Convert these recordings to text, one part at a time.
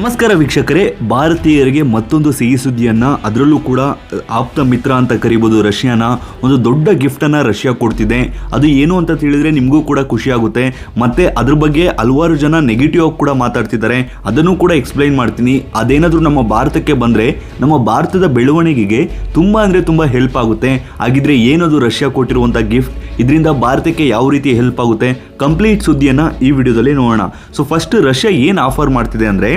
ನಮಸ್ಕಾರ ವೀಕ್ಷಕರೇ, ಭಾರತೀಯರಿಗೆ ಮತ್ತೊಂದು ಸಿಹಿ ಸುದ್ದಿಯನ್ನು, ಅದರಲ್ಲೂ ಕೂಡ ಆಪ್ತ ಮಿತ್ರ ಅಂತ ಕರಿಬೋದು ರಷ್ಯಾನ, ಒಂದು ದೊಡ್ಡ ಗಿಫ್ಟನ್ನು ರಷ್ಯಾ ಕೊಡ್ತಿದೆ. ಅದು ಏನು ಅಂತ ತಿಳಿದ್ರೆ ನಿಮಗೂ ಕೂಡ ಖುಷಿಯಾಗುತ್ತೆ ಮತ್ತು ಅದ್ರ ಬಗ್ಗೆ ಹಲವಾರು ಜನ ನೆಗೆಟಿವ್ ಆಗಿ ಕೂಡ ಮಾತಾಡ್ತಿದ್ದಾರೆ. ಅದನ್ನು ಕೂಡ ಎಕ್ಸ್ಪ್ಲೈನ್ ಮಾಡ್ತೀನಿ. ಅದೇನಾದರೂ ನಮ್ಮ ಭಾರತಕ್ಕೆ ಬಂದರೆ, ನಮ್ಮ ಭಾರತದ ಬೆಳವಣಿಗೆಗೆ ತುಂಬ ಅಂದರೆ ತುಂಬ ಹೆಲ್ಪ್ ಆಗುತ್ತೆ. ಹಾಗಿದ್ರೆ ಏನದು ರಷ್ಯಾ ಕೊಟ್ಟಿರುವಂಥ ಗಿಫ್ಟ್ ಇದರಿಂದ ಭಾರತಕ್ಕೆ ಯಾವ ರೀತಿ ಹೆಲ್ಪ್ ಆಗುತ್ತೆ? ಕಂಪ್ಲೀಟ್ ಸುದ್ದಿಯನ್ನು ಈ ವಿಡಿಯೋದಲ್ಲಿ ನೋಡೋಣ. ಸೊ ಫಸ್ಟ್ ರಷ್ಯಾ ಏನು ಆಫರ್ ಮಾಡ್ತಿದೆ ಅಂದರೆ,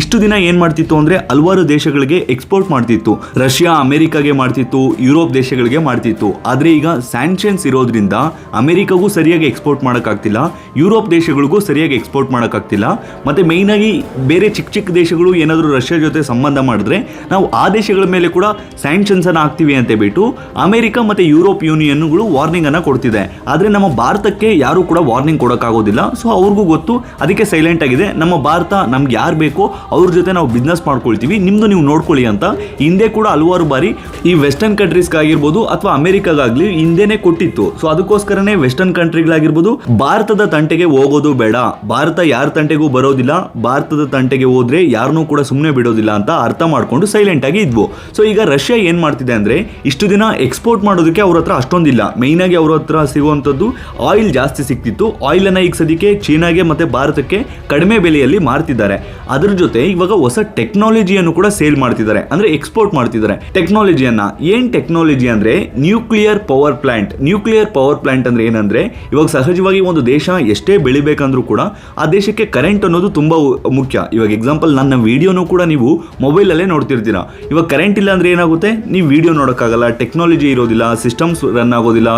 ಇಷ್ಟು ದಿನ ಏನು ಮಾಡ್ತಿತ್ತು ಅಂದರೆ, ಹಲವಾರು ದೇಶಗಳಿಗೆ ಎಕ್ಸ್ಪೋರ್ಟ್ ಮಾಡ್ತಿತ್ತು. ರಷ್ಯಾ ಅಮೆರಿಕಾಗೆ ಮಾಡ್ತಿತ್ತು, ಯುರೋಪ್ ದೇಶಗಳಿಗೆ ಮಾಡ್ತಿತ್ತು. ಆದರೆ ಈಗ ಸ್ಯಾಂಕ್ಷನ್ಸ್ ಇರೋದ್ರಿಂದ ಅಮೆರಿಕಾಗೂ ಸರಿಯಾಗಿ ಎಕ್ಸ್ಪೋರ್ಟ್ ಮಾಡೋಕ್ಕಾಗ್ತಿಲ್ಲ, ಯುರೋಪ್ ದೇಶಗಳಿಗೂ ಸರಿಯಾಗಿ ಎಕ್ಸ್ಪೋರ್ಟ್ ಮಾಡೋಕ್ಕಾಗ್ತಿಲ್ಲ. ಮತ್ತು ಮೇಯ್ನಾಗಿ ಬೇರೆ ಚಿಕ್ಕ ಚಿಕ್ಕ ದೇಶಗಳು ಏನಾದರೂ ರಷ್ಯಾ ಜೊತೆ ಸಂಬಂಧ ಮಾಡಿದ್ರೆ, ನಾವು ಆ ದೇಶಗಳ ಮೇಲೆ ಕೂಡ ಸ್ಯಾಂಕ್ಷನ್ಸನ್ನು ಹಾಕ್ತೀವಿ ಅಂತ ಬಿಟ್ಟು ಅಮೆರಿಕ ಮತ್ತು ಯುರೋಪ್ ಯೂನಿಯನ್ಗಳು ವಾರ್ನಿಂಗನ್ನು ಕೊಡ್ತಿದೆ ಆದರೆ ನಮ್ಮ ಭಾರತಕ್ಕೆ ಯಾರು ಕೂಡ ವಾರ್ನಿಂಗ್ ಕೊಡೋಕ್ಕಾಗೋದಿಲ್ಲ. ಸೊ ಅವ್ರಿಗೂ ಗೊತ್ತು. ಅದಕ್ಕೆ ಸೈಲೆಂಟ್ ಆಗಿದೆ. ನಮ್ಮ ಭಾರತ ನಮ್ಗೆ ಯಾರು ಬೇಕೋ ಅವ್ರ ಜೊತೆ ನಾವು ಬಿಸ್ನೆಸ್ ಮಾಡ್ಕೊಳ್ತೀವಿ. ನಿಮ್ಮದು ನೀವು ನೋಡ್ಕೊಳ್ಳಿ ಅಂತ. ಹಿಂದೆ ಕೂಡ ಹಲವಾರು ಬಾರಿ ಈ ವೆಸ್ಟರ್ನ್ ಕಂಟ್ರೀಸ್ಗಾಗಿರ್ಬೋದು ಅಥವಾ ಅಮೆರಿಕಾಗಾಗಲಿ ಹಿಂದೆನೇ ಕೊಟ್ಟಿತ್ತು. ಸೊ ಅದಕ್ಕೋಸ್ಕರನೇ ವೆಸ್ಟರ್ನ್ ಕಂಟ್ರಿಗಳಾಗಿರ್ಬೋದು ಭಾರತದ ತಂಟೆಗೆ ಹೋಗೋದು ಬೇಡ. ಭಾರತ ಯಾರ ತಂಟೆಗೂ ಬರೋದಿಲ್ಲ. ಭಾರತದ ತಂಟೆಗೆ ಹೋದ್ರೆ ಯಾರನ್ನೂ ಕೂಡ ಸುಮ್ಮನೆ ಬಿಡೋದಿಲ್ಲ ಅಂತ ಅರ್ಥ ಮಾಡ್ಕೊಂಡು ಸೈಲೆಂಟ್ ಆಗಿ ಇದ್ವು. ಸೊ ಈಗ ರಷ್ಯಾ ಏನು ಮಾಡ್ತಿದೆ ಅಂದರೆ ಇಷ್ಟು ದಿನ ಎಕ್ಸ್ಪೋರ್ಟ್ ಮಾಡೋದಕ್ಕೆ ಅವ್ರ ಹತ್ರ ಅಷ್ಟೊಂದಿಲ್ಲ. ಮೇಯ್ನಾಗಿ ಅವ್ರ ಹತ್ರ ಸಿಗುವಂಥದ್ದು. ಆಯಿಲ್ ಜಾಸ್ತಿ ಸಿಕ್ತಿತ್ತು ಆಯಿಲನ್ನು ಈಗ ಸದ್ಯಕ್ಕೆ ಚೀನಾಗೆ ಮತ್ತು ಭಾರತಕ್ಕೆ ಕಡಿಮೆ ಬೆಲೆಯಲ್ಲಿ ಮಾರ್ತಿದ್ದಾರೆ. ಅದರ ಜೊತೆ ಇವಾಗ ಹೊಸ ಟೆಕ್ನಾಲಜಿಯನ್ನು ಕೂಡ ಸೇಲ್ ಮಾಡ್ತಿದ್ದಾರೆ. ಅಂದರೆ ಎಕ್ಸ್ಪೋರ್ಟ್ ಮಾಡ್ತಿದ್ದಾರೆ. ಟೆಕ್ನಾಲಜಿಯನ್ನು. ಏನು ಟೆಕ್ನಾಲಜಿ ಅಂದರೆ nuclear power plant. Nuclear power plant ಅಂದರೆ ಏನಂದರೆ ಇವಾಗ ಸಹಜವಾಗಿ ಒಂದು ದೇಶ ಎಷ್ಟೇ ಬೆಳಿಬೇಕಂದ್ರೂ ಕೂಡ ಆ ದೇಶಕ್ಕೆ ಕರೆಂಟ್ ಅನ್ನೋದು ತುಂಬ ಮುಖ್ಯ. ಇವಾಗ ಎಕ್ಸಾಂಪಲ್ ನನ್ನ ವಿಡಿಯೋನೂ ಕೂಡ ನೀವು ಮೊಬೈಲಲ್ಲೇ ನೋಡ್ತಿರ್ತೀರ. ಇವಾಗ ಕರೆಂಟ್ ಇಲ್ಲ ಅಂದರೆ ಏನಾಗುತ್ತೆ? ನೀವು ವಿಡಿಯೋ ನೋಡೋಕ್ಕಾಗಲ್ಲ. ಟೆಕ್ನಾಲಜಿ ಇರೋದಿಲ್ಲ. ಸಿಸ್ಟಮ್ಸ್ ರನ್ ಆಗೋದಿಲ್ಲ.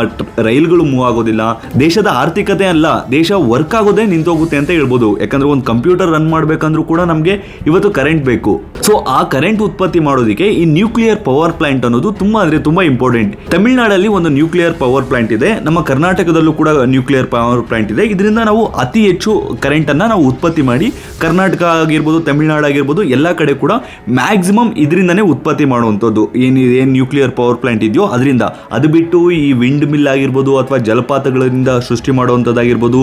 ರೈಲ್ಗಳು ಮೂವ್ ಆಗೋದಿಲ್ಲ. ದೇಶದ ಆರ್ಥಿಕತೆ ಅಲ್ಲ, ದೇಶ ವರ್ಕ್ ಆಗೋದೇ ನಿಂತೋಗುತ್ತೆ ಅಂತ ಹೇಳ್ಬೋದು. ಯಾಕಂದ್ರೆ ಒಂದು ಕಂಪ್ಯೂಟರ್ ರನ್ ಮಾಡಬೇಕಂದ್ರೂ ಕೂಡ ನಮಗೆ ಇವತ್ತು ಕರೆಂಟ್ ಬೇಕು. ಸೊ ಆ ಕರೆಂಟ್ ಉತ್ಪತ್ತಿ ಮಾಡೋದಕ್ಕೆ ಈ ನ್ಯೂಕ್ಲಿಯರ್ ಪವರ್ ಪ್ಲಾಂಟ್ ಅನ್ನೋದು ತುಂಬಾ ಅಂದ್ರೆ ತುಂಬಾ ಇಂಪಾರ್ಟೆಂಟ್ ತಮಿಳುನಾಡಲ್ಲಿ ಒಂದು ನ್ಯೂಕ್ಲಿಯರ್ ಪವರ್ ಪ್ಲಾಂಟ್ ಇದೆ. ನಮ್ಮ ಕರ್ನಾಟಕದಲ್ಲೂ ಕೂಡ ನ್ಯೂಕ್ಲಿಯರ್ ಪವರ್ ಪ್ಲಾಂಟ್ ಇದೆ. ಇದರಿಂದ ನಾವು ಅತಿ ಹೆಚ್ಚು ಕರೆಂಟ್ ಅನ್ನ ನಾವು ಉತ್ಪತ್ತಿ ಮಾಡಿ ಕರ್ನಾಟಕ ಆಗಿರ್ಬೋದು, ತಮಿಳುನಾಡು ಆಗಿರ್ಬೋದು, ಎಲ್ಲ ಕಡೆ ಕೂಡ ಮ್ಯಾಕ್ಸಿಮಮ್ ಇದರಿಂದನೇ ಉತ್ಪತ್ತಿ ಮಾಡುವಂಥದ್ದು. ಏನು ಏನು ನ್ಯೂಕ್ಲಿಯರ್ ಪವರ್ ಪ್ಲಾಂಟ್ ಇದೆಯೋ, ಅದರಿಂದ. ಅದು ಬಿಟ್ಟು ಈ ವಿಂಡ್ ಮಿಲ್ ಆಗಿರ್ಬೋದು ಅಥವಾ ಜಲಪಾತಗಳಿಂದ ಸೃಷ್ಟಿ ಮಾಡುವಂಥದ್ದಾಗಿರ್ಬೋದು.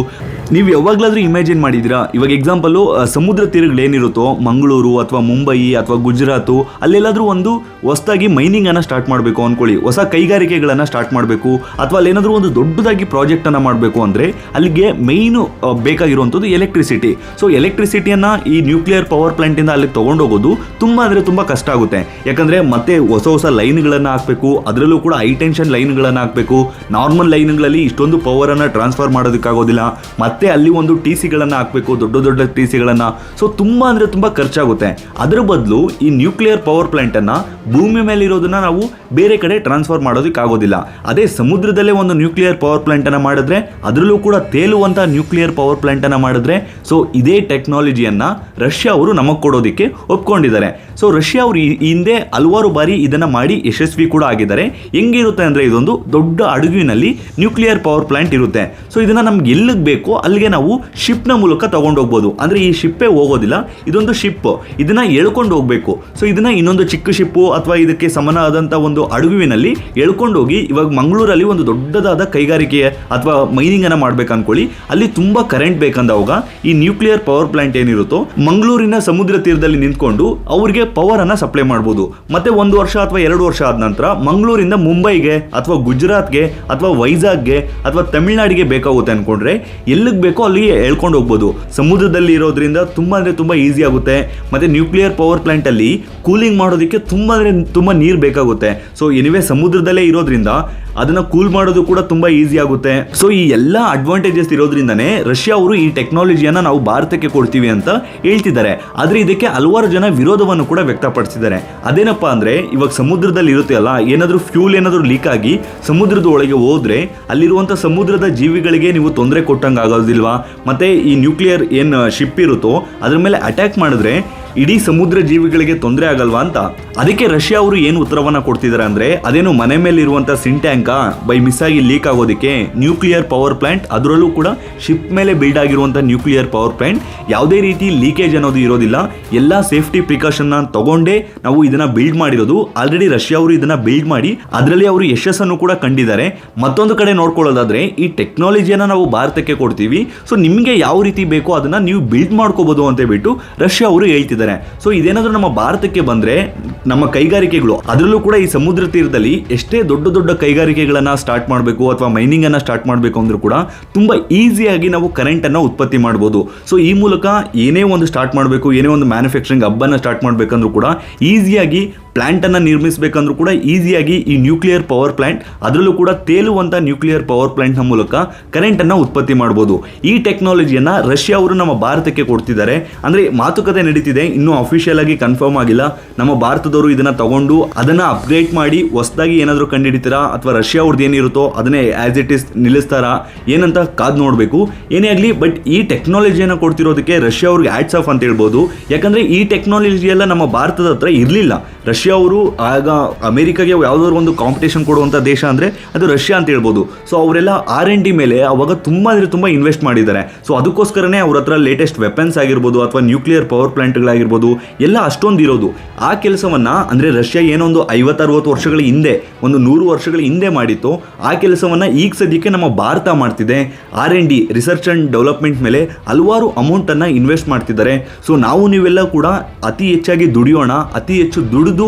ನೀವು ಯಾವಾಗಲಾದರೂ ಇಮ್ಯಾಜಿನ್ ಮಾಡಿದ್ದೀರಾ? ಇವಾಗ ಎಕ್ಸಾಂಪಲು ಸಮುದ್ರ ತೀರಗಳೇನಿರುತ್ತೋ ಮಂಗಳೂರು ಅಥವಾ ಮುಂಬೈ ಅಥವಾ ಗುಜರಾತು, ಅಲ್ಲೆಲ್ಲಾದ್ರೂ ಒಂದು ಹೊಸದಾಗಿ ಮೈನಿಂಗ್ ಅನ್ನ ಸ್ಟಾರ್ಟ್ ಮಾಡಬೇಕು ಅನ್ಕೊಳ್ಳಿ. ಹೊಸ ಕೈಗಾರಿಕೆಗಳನ್ನ ಸ್ಟಾರ್ಟ್ ಮಾಡಬೇಕು. ಅಥವಾ ಅಲ್ಲೇನಾದ್ರೂ ಒಂದು ದೊಡ್ಡದಾಗಿ ಪ್ರಾಜೆಕ್ಟ್ ಅನ್ನ ಮಾಡಬೇಕು ಅಂದ್ರೆ, ಅಲ್ಲಿಗೆ ಮೈನು ಬೇಕಾಗಿರುವಂಥದ್ದು ಎಲೆಕ್ಟ್ರಿಸಿಟಿ ಸೊ ಎಲೆಕ್ಟ್ರಿಸಿಟಿಯನ್ನ ಈ ನ್ಯೂಕ್ಲಿಯರ್ ಪವರ್ ಪ್ಲಾಂಟ್ ಇಂದ ಅಲ್ಲಿ ತಗೊಂಡೋಗೋದು ತುಂಬಾ ಅಂದ್ರೆ ತುಂಬಾ ಕಷ್ಟ ಆಗುತ್ತೆ. ಯಾಕಂದ್ರೆ ಮತ್ತೆ ಹೊಸ ಹೊಸ ಲೈನ್ಗಳನ್ನ ಹಾಕಬೇಕು, ಅದರಲ್ಲೂ ಕೂಡ ಹೈ ಟೆನ್ಷನ್ ಲೈನ್ಗಳನ್ನ ಹಾಕಬೇಕು. ನಾರ್ಮಲ್ ಲೈನ್ಗಳಲ್ಲಿ ಇಷ್ಟೊಂದು ಪವರ್ ಅನ್ನ ಟ್ರಾನ್ಸ್ಫರ್ ಮಾಡೋದಕ್ಕಾಗೋದಿಲ್ಲ. ಮತ್ತೆ ಅಲ್ಲಿ ಒಂದು ಟಿ ಸಿಗಳನ್ನ ಹಾಕಬೇಕು, ದೊಡ್ಡ ದೊಡ್ಡ ಟಿ ಸಿಗಳನ್ನ. ಸೊ ತುಂಬಾ ಅಂದ್ರೆ ತುಂಬಾ ಖರ್ಚಾಗುತ್ತೆ. ಅದರ ಬದಲು ಈ ನ್ಯೂಕ್ಲಿಯರ್ ಪವರ್ ಪ್ಲಾಂಟ್ ಅನ್ನ ಭೂಮಿ ಮೇಲೆ ಇರೋದನ್ನ ನಾವು ಬೇರೆ ಕಡೆ ಟ್ರಾನ್ಸ್ಫರ್ ಮಾಡೋದಕ್ಕಾಗೋದಿಲ್ಲ ಅದೇ ಸಮುದ್ರದಲ್ಲೇ ಒಂದು ನ್ಯೂಕ್ಲಿಯರ್ ಪವರ್ ಪ್ಲಾಂಟ್ ಅನ್ನ ಮಾಡಿದ್ರೆ, ಅದರಲ್ಲೂ ಕೂಡ ತೇಲುವಂತ ನ್ಯೂಕ್ಲಿಯರ್ ಪವರ್ ಪ್ಲಾಂಟ್ ಅನ್ನ ಮಾಡಿದ್ರೆ ಸೊ ಇದೇ ಟೆಕ್ನಾಲಜಿಯನ್ನು ರಷ್ಯಾ ಅವರು ನಮಗೆ ಕೊಡೋದಕ್ಕೆ ಒಪ್ಕೊಂಡಿದ್ದಾರೆ. ಸೊ ರಷ್ಯಾ ಅವರು ಹಿಂದೆ ಹಲವಾರು ಬಾರಿ ಇದನ್ನ ಮಾಡಿ ಯಶಸ್ವಿ ಕೂಡ ಆಗಿದ್ದಾರೆ. ಹೆಂಗಿರುತ್ತೆ ಅಂದ್ರೆ ಇದೊಂದು ದೊಡ್ಡ ಅಡುಗಿನಲ್ಲಿ ನ್ಯೂಕ್ಲಿಯರ್ ಪವರ್ ಪ್ಲಾಂಟ್ ಇರುತ್ತೆ. ಸೊ ಇದನ್ನ ನಮ್ಗೆ ಎಲ್ಲಿಗೆ ಬೇಕೋ ಅಲ್ಲಿಗೆ ನಾವು ಶಿಪ್ನ ಮೂಲಕ ತಗೊಂಡೋಗ್ಬೋದು ಅಂದ್ರೆ ಈ ಶಿಪ್ಪೇ ಹೋಗೋದಿಲ್ಲ. ಇದೊಂದು ಶಿಪ್ ಇದನ್ನ ಎಳ್ಕೊಂಡು ಹೋಗ್ಬೇಕು. ಸೊ ಇದನ್ನ ಇನ್ನೊಂದು ಚಿಕ್ಕ ಶಿಪ್ಪು ಅಥವಾ ಇದಕ್ಕೆ ಸಮನಾದಂಥ ಒಂದು ಅಡುಗುವಿನಲ್ಲಿ ಎಳ್ಕೊಂಡು ಹೋಗಿ ಇವಾಗ ಮಂಗಳೂರಲ್ಲಿ ಒಂದು ದೊಡ್ಡದಾದ ಕೈಗಾರಿಕೆ ಅಥವಾ ಮೈನಿಂಗ್ ಅನ್ನ ಮಾಡ್ಬೇಕು ಅನ್ಕೊಳ್ಳಿ. ಅಲ್ಲಿ ತುಂಬಾ ಕರೆಂಟ್ ಬೇಕಂದಾಗ ಈ ನ್ಯೂಕ್ಲಿಯರ್ ಪವರ್ ಪ್ಲಾಂಟ್ ಏನಿರುತ್ತೋ, ಮಂಗಳೂರಿನ ಸಮುದ್ರ ತೀರದಲ್ಲಿ ನಿಂತ್ಕೊಂಡು ಅವರಿಗೆ ಪವರ್ ಅನ್ನ ಸಪ್ಲೈ ಮಾಡ್ಬೋದು. ಮತ್ತೆ ಒಂದು ವರ್ಷ ಅಥವಾ ಎರಡು ವರ್ಷ ಆದ ನಂತರ ಮಂಗಳೂರಿಂದ ಮುಂಬೈಗೆ ಅಥವಾ ಗುಜರಾತ್ಗೆ ಅಥವಾ ವೈಜಾಗ್ಗೆ ಅಥವಾ ತಮಿಳುನಾಡಿಗೆ ಬೇಕಾಗುತ್ತೆ ಅನ್ಕೊಂಡ್ರೆ ಎಲ್ಲಿಗೆ ಬೇಕೋ ಅಲ್ಲಿಗೆ ಎಳ್ಕೊಂಡು ಹೋಗ್ಬೋದು. ಸಮುದ್ರದಲ್ಲಿ ಇರೋದ್ರಿಂದ ತುಂಬಾ ಅಂದ್ರೆ ತುಂಬಾ ಈಸಿ ಆಗುತ್ತೆ. ಮತ್ತೆ ನ್ಯೂಕ್ಲಿಯರ್ ಪವರ್ ಪ್ಲಾಂಟ್ ಅಲ್ಲಿ ಕೂಲಿಂಗ್ ಮಾಡೋದಕ್ಕೆ ತುಂಬ ಅಂದ್ರೆ ತುಂಬಾ ನೀರು ಬೇಕಾಗುತ್ತೆ. ಸೊ ಎನಿವೆ ಸಮುದ್ರದಲ್ಲೇ ಇರೋದ್ರಿಂದ ಅದನ್ನ ಕೂಲ್ ಮಾಡೋದು ಕೂಡ ತುಂಬಾ ಈಸಿ ಆಗುತ್ತೆ. ಸೊ ಈ ಎಲ್ಲ ಅಡ್ವಾಂಟೇಜಸ್ ಇರೋದ್ರಿಂದನೇ ರಷ್ಯಾ ಅವರು ಈ ಟೆಕ್ನಾಲಜಿಯನ್ನ ನಾವು ಭಾರತಕ್ಕೆ ಕೊಡ್ತೀವಿ ಅಂತ ಹೇಳ್ತಿದ್ದಾರೆ. ಆದ್ರೆ ಇದಕ್ಕೆ ಹಲವಾರು ಜನ ವಿರೋಧವನ್ನು ಕೂಡ ವ್ಯಕ್ತಪಡಿಸಿದ್ದಾರೆ. ಅದೇನಪ್ಪ ಅಂದ್ರೆ, ಇವಾಗ ಸಮುದ್ರದಲ್ಲಿ ಇರುತ್ತೆ ಅಲ್ಲ, ಏನಾದ್ರೂ ಫ್ಯೂಲ್ ಏನಾದ್ರೂ ಲೀಕ್ ಆಗಿ ಸಮುದ್ರದ ಒಳಗೆ ಹೋದ್ರೆ ಅಲ್ಲಿರುವಂತ ಸಮುದ್ರದ ಜೀವಿಗಳಿಗೆ ನೀವು ತೊಂದರೆ ಕೊಟ್ಟಂಗೆ ಆಗೋದಿಲ್ವಾ? ಮತ್ತೆ ಈ ನ್ಯೂಕ್ಲಿಯರ್ ಏನು ಶಿಪ್ ಇರುತ್ತೋ, ಅದ್ರ ಮೇಲೆ ಅಟ್ಯಾಕ್ ಮಾಡಿದ್ರೆ ಇಡೀ ಸಮುದ್ರ ಜೀವಿಗಳಿಗೆ ತೊಂದರೆ ಆಗಲ್ವಾ ಅಂತ? ಅದಕ್ಕೆ ರಷ್ಯಾ ಅವರು ಏನು ಉತ್ತರವನ್ನ ಕೊಡ್ತಿದ್ದಾರೆ ಅಂದ್ರೆ, ಅದೇನು ಮನೆ ಮೇಲೆ ಇರುವಂತ ಸಿಂಟ್ಯಾಂಕ ಬೈ ಮಿಸ್ ಆಗಿ ಲೀಕ್ ಆಗೋದಕ್ಕೆ ನ್ಯೂಕ್ಲಿಯರ್ ಪವರ್ ಪ್ಲಾಂಟ್, ಅದರಲ್ಲೂ ಕೂಡ ಶಿಪ್ ಮೇಲೆ ಬಿಲ್ಡ್ ಆಗಿರುವಂತ ನ್ಯೂಕ್ಲಿಯರ್ ಪವರ್ ಪ್ಲಾಂಟ್, ಯಾವುದೇ ರೀತಿ ಲೀಕೇಜ್ ಅನ್ನೋದು ಇರೋದಿಲ್ಲ. ಎಲ್ಲ ಸೇಫ್ಟಿ ಪ್ರಿಕಾಷನ್ನ ತಗೊಂಡೇ ನಾವು ಇದನ್ನ ಬಿಲ್ಡ್ ಮಾಡಿರೋದು. ಆಲ್ರೆಡಿ ರಷ್ಯಾ ಅವರು ಇದನ್ನ ಬಿಲ್ಡ್ ಮಾಡಿ, ಅದರಲ್ಲಿ ಅವರು ಯಶಸ್ಸನ್ನು ಕೂಡ ಕಂಡಿದ್ದಾರೆ. ಮತ್ತೊಂದು ಕಡೆ ನೋಡ್ಕೊಳ್ಳೋದಾದ್ರೆ, ಈ ಟೆಕ್ನಾಲಜಿಯನ್ನು ನಾವು ಭಾರತಕ್ಕೆ ಕೊಡ್ತೀವಿ. ಸೊ, ನಿಮಗೆ ಯಾವ ರೀತಿ ಬೇಕೋ ಅದನ್ನ ನೀವು ಬಿಲ್ಡ್ ಮಾಡ್ಕೋಬಹುದು ಅಂತ ಹೇಳ್ಬಿಟ್ಟು ರಷ್ಯಾ ಅವರು ಹೇಳ್ತಿದ್ದಾರೆ. ಕೊಡ್ತಿದ್ದಾರೆ ಸೊ ಇದೇನಾದ್ರೂ ನಮ್ಮ ಭಾರತಕ್ಕೆ ಬಂದ್ರೆ ನಮ್ಮ ಕೈಗಾರಿಕೆಗಳು, ಅದರಲ್ಲೂ ಕೂಡ ಈ ಸಮುದ್ರ ತೀರದಲ್ಲಿ ಎಷ್ಟೇ ದೊಡ್ಡ ದೊಡ್ಡ ಕೈಗಾರಿಕೆಗಳನ್ನ ಸ್ಟಾರ್ಟ್ ಮಾಡಬೇಕು ಅಥವಾ ಮೈನಿಂಗ್ ಅನ್ನ ಸ್ಟಾರ್ಟ್ ಮಾಡಬೇಕು ಅಂದ್ರೂ ಕೂಡ ತುಂಬಾ ಈಸಿಯಾಗಿ ನಾವು ಕರೆಂಟ್ ಅನ್ನ ಉತ್ಪತ್ತಿ ಮಾಡ್ಬೋದು. ಸೊ ಈ ಮೂಲಕ ಏನೇ ಒಂದು ಸ್ಟಾರ್ಟ್ ಮಾಡಬೇಕು, ಏನೇ ಒಂದು ಮ್ಯಾನುಫ್ಯಾಕ್ಚರಿಂಗ್ ಹಬ್ಬನ ಸ್ಟಾರ್ಟ್ ಮಾಡಬೇಕಂದ್ರೂ ಕೂಡ ಈಸಿಯಾಗಿ ಪ್ಲಾಂಟ್ ಅನ್ನ ನಿರ್ಮಿಸಬೇಕಂದ್ರೂ ಕೂಡ ಈಸಿಯಾಗಿ ಈ ನ್ಯೂಕ್ಲಿಯರ್ ಪವರ್ ಪ್ಲಾಂಟ್ ಅದರಲ್ಲೂ ಕೂಡ ತೇಲುವಂತ ನ್ಯೂಕ್ಲಿಯರ್ ಪವರ್ ಪ್ಲಾಂಟ್ನ ಮೂಲಕ ಕರೆಂಟ್ ಅನ್ನ ಉತ್ಪತ್ತಿ ಮಾಡಬಹುದು ಈ ಟೆಕ್ನಾಲಜಿಯನ್ನ ರಷ್ಯಾ ಅವರು ನಮ್ಮ ಭಾರತಕ್ಕೆ ಕೊಡ್ತಿದ್ದಾರೆ. ಅಂದ್ರೆ ಮಾತುಕತೆ ನಡೀತಿದೆ, ಇನ್ನೂ ಅಫಿಷಿಯಲ್ ಆಗಿ ಕನ್ಫರ್ಮ್ ಆಗಿಲ್ಲ. ನಮ್ಮ ಭಾರತದವರು ಇದನ್ನ ತಗೊಂಡು ಅದನ್ನ ಅಪ್ಗ್ರೇಡ್ ಮಾಡಿ ಹೊಸದಾಗಿ ಏನಾದರೂ ಕಂಡುಹಿಡಿತೀರಾ? ಅಥವಾ ರಷ್ಯಾ ಅವ್ರದ್ದು ಏನಿರುತ್ತೋ ಅದನ್ನೇ ಆಸ್ ಇಟ್ ಇಸ್ ನಿಲ್ಲಿಸ್ತಾರಾ? ಏನಂತ ಕಾದು ನೋಡಬೇಕು. ಏನೇ ಆಗಲಿ ಬಟ್ ಈ ಟೆಕ್ನಾಲಜಿಯನ್ನು ಕೊಡ್ತಿರೋದಕ್ಕೆ ರಷ್ಯಾ ಅವ್ರಿಗೆ ಆಡ್ಸ್ ಆಫ್ ಅಂತ ಹೇಳ್ಬೋದು. ಯಾಕಂದ್ರೆ ಈ ಟೆಕ್ನಾಲಜಿ ಎಲ್ಲ ನಮ್ಮ ಭಾರತದ ಹತ್ರ ಇರಲಿಲ್ಲ. ಅವರು ಆಗ ಅಮೆರಿಕಾಗೆ ಯಾವುದಾದ್ರು ಒಂದು ಕಾಂಪಿಟೇಷನ್ ಕೊಡುವಂಥ ದೇಶ ಅಂದರೆ ಅದು ರಷ್ಯಾ ಅಂತ ಹೇಳ್ಬೋದು. ಸೊ ಅವರೆಲ್ಲ ಆರ್ ಎನ್ ಡಿ ಮೇಲೆ ಅವಾಗ ತುಂಬ ಅಂದರೆ ತುಂಬ ಇನ್ವೆಸ್ಟ್ ಮಾಡಿದ್ದಾರೆ. ಸೊ ಅದಕ್ಕೋಸ್ಕರನೇ ಅವ್ರ ಹತ್ರ ಲೇಟೆಸ್ಟ್ ವೆಪನ್ಸ್ ಆಗಿರ್ಬೋದು ಅಥವಾ ನ್ಯೂಕ್ಲಿಯರ್ ಪವರ್ ಪ್ಲಾಂಟ್ಗಳಾಗಿರ್ಬೋದು ಎಲ್ಲ ಅಷ್ಟೊಂದು ಇರೋದು. ಆ ಕೆಲಸವನ್ನು ಅಂದರೆ ರಷ್ಯಾ ಏನೊಂದು ಐವತ್ತರವತ್ತು ವರ್ಷಗಳ ಹಿಂದೆ, ಒಂದು ನೂರು ವರ್ಷಗಳ ಹಿಂದೆ ಮಾಡಿತ್ತು. ಆ ಕೆಲಸವನ್ನು ಈಗ ಸದ್ಯಕ್ಕೆ ನಮ್ಮ ಭಾರತ ಮಾಡ್ತಿದೆ. R and D research and development ಮೇಲೆ ಹಲವಾರು ಅಮೌಂಟನ್ನು ಇನ್ವೆಸ್ಟ್ ಮಾಡ್ತಿದ್ದಾರೆ. ಸೊ ನಾವು ನೀವೆಲ್ಲ ಕೂಡ ಅತಿ ಹೆಚ್ಚಾಗಿ ದುಡಿಯೋಣ, ಅತಿ ಹೆಚ್ಚು ದುಡಿದು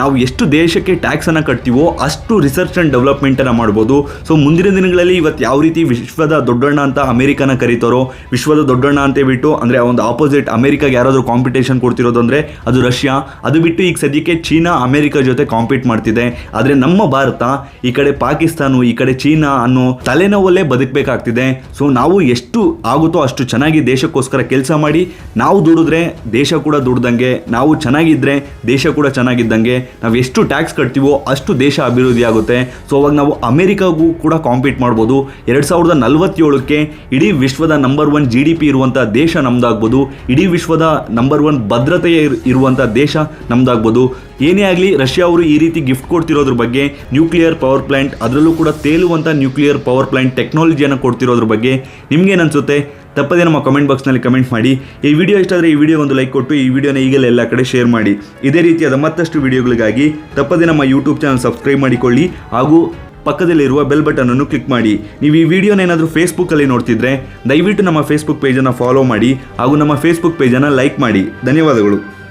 ನಾವು ಎಷ್ಟು ದೇಶಕ್ಕೆ ಟ್ಯಾಕ್ಸನ್ನು ಕಟ್ತೀವೋ ಅಷ್ಟು ರಿಸರ್ಚ್ ಆ್ಯಂಡ್ ಡೆವಲಪ್ಮೆಂಟನ್ನು ಮಾಡ್ಬೋದು. ಸೊ ಮುಂದಿನ ದಿನಗಳಲ್ಲಿ ಇವತ್ತು ಯಾವ ರೀತಿ ವಿಶ್ವದ ದೊಡ್ಡಣ್ಣ ಅಂತ ಅಮೆರಿಕನ ಕರೀತಾರೋ, ವಿಶ್ವದ ದೊಡ್ಡಣ್ಣ ಅಂತ ಬಿಟ್ಟು ಅಂದರೆ ಒಂದು ಆಪೋಸಿಟ್ ಅಮೆರಿಕಾಗೆ ಯಾರಾದರೂ ಕಾಂಪಿಟೇಷನ್ ಕೊಡ್ತಿರೋದು ಅಂದರೆ ಅದು ರಷ್ಯಾ. ಅದು ಬಿಟ್ಟು ಈಗ ಸದ್ಯಕ್ಕೆ ಚೀನಾ, ಅಮೆರಿಕ ಜೊತೆ ಕಾಂಪೀಟ್ ಮಾಡ್ತಿದೆ. ಆದರೆ ನಮ್ಮ ಭಾರತ, ಈ ಕಡೆ ಪಾಕಿಸ್ತಾನ, ಈ ಕಡೆ ಚೀನಾ ಅನ್ನೋ ತಲೆನೋವಲ್ಲೇ ಬದುಕಬೇಕಾಗ್ತಿದೆ. ಸೊ ನಾವು ಎಷ್ಟು ಆಗುತ್ತೋ ಅಷ್ಟು ಚೆನ್ನಾಗಿ ದೇಶಕ್ಕೋಸ್ಕರ ಕೆಲಸ ಮಾಡಿ. ನಾವು ದುಡಿದ್ರೆ ದೇಶ ಕೂಡ ದುಡ್ದಂಗೆ, ನಾವು ಚೆನ್ನಾಗಿದ್ರೆ ದೇಶ ಕೂಡ ಚೆನ್ನಾಗಿದ್ದಂಗೆ. ನಾವು ಎಷ್ಟು ಟ್ಯಾಕ್ಸ್ ಕಟ್ತೀವೋ ಅಷ್ಟು ದೇಶ ಅಭಿವೃದ್ಧಿ ಆಗುತ್ತೆ. ಸೊ ಅವಾಗ ನಾವು ಅಮೆರಿಕಾಗೂ ಕೂಡ ಕಾಂಪೀಟ್ ಮಾಡ್ಬೋದು. ಎರಡು ಸಾವಿರದ ನಲವತ್ತೇಳಕ್ಕೆ ಇಡೀ ವಿಶ್ವದ number one G D P ಇರುವಂಥ ದೇಶ ನಮ್ದಾಗ್ಬೋದು. ಇಡೀ ವಿಶ್ವದ ನಂಬರ್ ಒನ್ ಭದ್ರತೆಯ ಇರ್- ಇರುವಂಥ ದೇಶ ನಮ್ದಾಗ್ಬೋದು. ಏನೇ ಆಗಲಿ, ರಷ್ಯಾ ಅವರು ಈ ರೀತಿ ಗಿಫ್ಟ್ ಕೊಡ್ತಿರೋದ್ರ ಬಗ್ಗೆ ನ್ಯೂಕ್ಲಿಯರ್ ಪವರ್ ಪ್ಲಾಂಟ್ ಅದರಲ್ಲೂ ಕೂಡ ತೇಲುವಂಥ ನ್ಯೂಕ್ಲಿಯರ್ ಪವರ್ ಪ್ಲಾಂಟ್ ಟೆಕ್ನಾಲಜಿಯನ್ನು ಕೊಡ್ತಿರೋದ್ರ ಬಗ್ಗೆ ನಿಮ್ಗೇನು ಅನ್ಸುತ್ತೆ? ತಪ್ಪದೇ ನಮ್ಮ ಕಮೆಂಟ್ ಬಾಕ್ಸ್ನಲ್ಲಿ ಕಮೆಂಟ್ ಮಾಡಿ. ಈ ವಿಡಿಯೋ ಇಷ್ಟ ಆದರೆ ಈ ವಿಡಿಯೋ ಒಂದು ಲೈಕ್ ಕೊಟ್ಟು, ಈ ವಿಡಿಯೋನ ಈಗಲೇ ಎಲ್ಲ ಕಡೆ ಶೇರ್ ಮಾಡಿ. ಇದೇ ರೀತಿಯಾದ ಮತ್ತಷ್ಟು ವಿಡಿಯೋಗಳಿಗಾಗಿ ತಪ್ಪದೇ ನಮ್ಮ ಯೂಟ್ಯೂಬ್ ಚಾನಲ್ ಸಬ್ಸ್ಕ್ರೈಬ್ ಮಾಡಿಕೊಳ್ಳಿ ಹಾಗೂ ಪಕ್ಕದಲ್ಲಿರುವ ಬೆಲ್ ಬಟನ್ ಅನ್ನು ಕ್ಲಿಕ್ ಮಾಡಿ. ನೀವು ಈ ವಿಡಿಯೋನ ಏನಾದರೂ ಫೇಸ್ಬುಕ್ಕಲ್ಲಿ ನೋಡ್ತಿದ್ರೆ, ದಯವಿಟ್ಟು ನಮ್ಮ ಫೇಸ್ಬುಕ್ ಪೇಜನ್ನು ಫಾಲೋ ಮಾಡಿ ಹಾಗೂ ನಮ್ಮ ಫೇಸ್ಬುಕ್ ಪೇಜನ್ನು ಲೈಕ್ ಮಾಡಿ. ಧನ್ಯವಾದಗಳು.